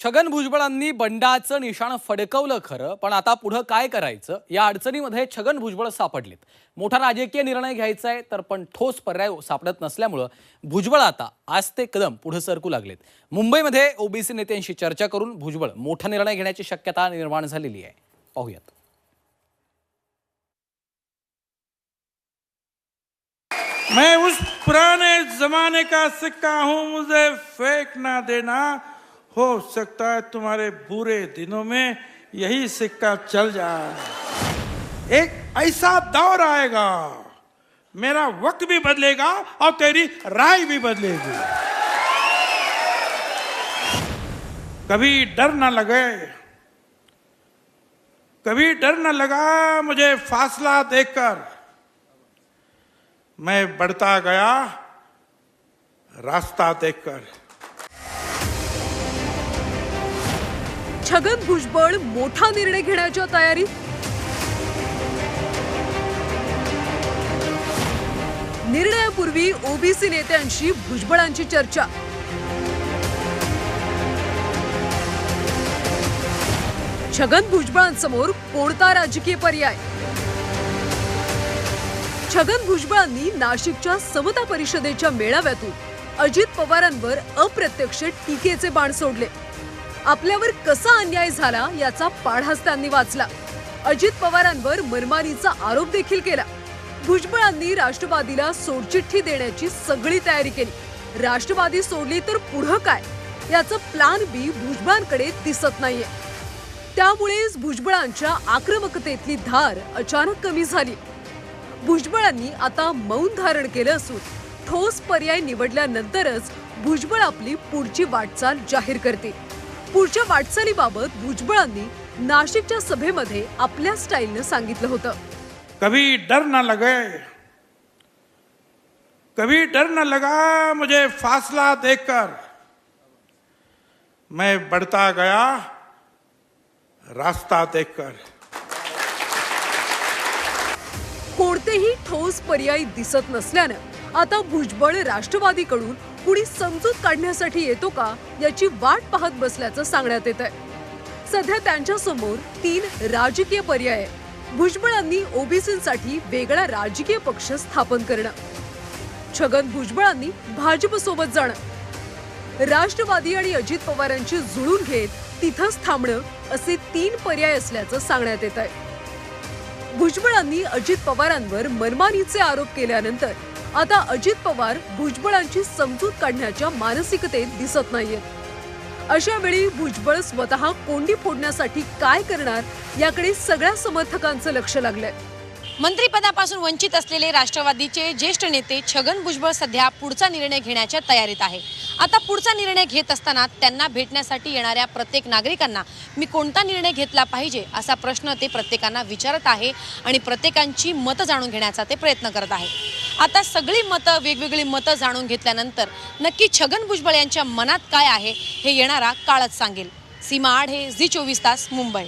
छगन भुजबळांनी बंडाचं निशाण फडकवलं खरं पण आता पुढं काय करायचं? या अडचणीमध्ये छगन भुजबळ सापडलेत. मोठा राजकीय निर्णय घ्यायचा आहे तर पण ठोस पर्याय सापडत नसल्यामुळं भुजबळ आता आज ते कदम पुढे सरकू लागलेत. मुंबईमध्ये ओबीसी नेत्यांशी चर्चा करून भुजबळ मोठा निर्णय घेण्याची शक्यता निर्माण झालेली आहे. पाहूयात. मैं उस पुराने जमाने का सिक्का हूं मुझे फेंक ना देना। हो सकता है तुम्हारे बुरे दिनों में यही सिक्का चल जाए। एक ऐसा दौर आएगा, मेरा वक्त भी बदलेगा और तेरी राय भी बदलेगी। कभी डर ना लगे, कभी डर न लगा मुझे फासला देखकर। मैं बढ़ता गया रास्ता देखकर। छगन भुजबळ मोठा निर्णय घेण्याच्या तयारीत? निर्णयापूर्वी ओबीसी नेत्यांशी भुजबळांची चर्चा. छगन भुजबळांसमोर कोणता राजकीय पर्याय? छगन भुजबळांनी नाशिकच्या समता परिषदेच्या मेळाव्यातून अजित पवारांवर अप्रत्यक्ष टीकेचे बाण सोडले. आपल्यावर कसा अन्याय झाला याचा पाढाच त्यांनी वाचला. अजित पवारांवर मनमानीचा आरोप देखील केला. भुजबळांनी राष्ट्रवादीला सोडचिठ्ठी देण्याची सगळी तयारी केली. राष्ट्रवादी सोडली तर पुढं काय? याचं प्लान बी भुजबळांकडे दिसत नाहीये. त्यामुळेच भुजबळांच्या आक्रमकतेतली धार अचानक कमी झाली. भुजबळांनी आता मौन धारण केलं असून ठोस पर्याय निवडल्यानंतरच भुजबळ आपली पुढची वाटचाल जाहीर करतील. पुढच्या वाटचालीबाबत भुजबळांनी नाशिकच्या सभेमध्ये आपल्या स्टाईलनं सांगितलं होतं. कभी डर न लगे कभी डर न लगा मुझे फासला देखकर। मैं बढ़ता गया रास्ता देखकर। कोणतेही ठोस पर्याय दिसत नसल्यानं आता भुजबळ राष्ट्रवादीकडून कुणी समजूत काढण्यासाठी येतो का याची वाट पाहत बसल्याचं सांगण्यात येत आहे सध्या त्यांच्यासमोर तीन राजकीय पर्याय भुजबळांनी ओबीसीसाठी वेगळा राजकीय पक्ष स्थापन करणं. छगन भुजबळांनी भाजपसोबत जाणं. राष्ट्रवादी आणि अजित पवारांची जुळून घेत तिथंच थांबणं असे तीन पर्याय असल्याचं सांगण्यात येत आहे भुजबळांनी अजित पवारांवर मनमानीचे आरोप केल्यानंतर आता अजित पवार भुजबळांची समजूत काढण्याच्या मानसिकतेत दिसत नाहीयेत अशा वेळी भुजबळ स्वतः कोंडी फोडण्यासाठी काय करणार याकडे सगळ्या समर्थकांचं लक्ष लागलंय. मंत्रिपदापासून वंचित असलेले राष्ट्रवादीचे ज्येष्ठ नेते छगन भुजबळ सध्या पुढचा निर्णय घेण्याच्या तयारीत आहे. आता पुढचा निर्णय घेत असताना त्यांना भेटण्यासाठी येणाऱ्या प्रत्येक नागरिकांना मी कोणता निर्णय घेतला पाहिजे असा प्रश्न ते प्रत्येकांना विचारत आहे आणि प्रत्येकांची मतं जाणून घेण्याचा ते प्रयत्न करत आहे. आता सगळी मतं वेगवेगळी मतं जाणून घेतल्यानंतर नक्की छगन भुजबळ यांच्या मनात काय आहे हे येणारा काळच सांगेल. सीमा आढे झी चोवीस तास मुंबई.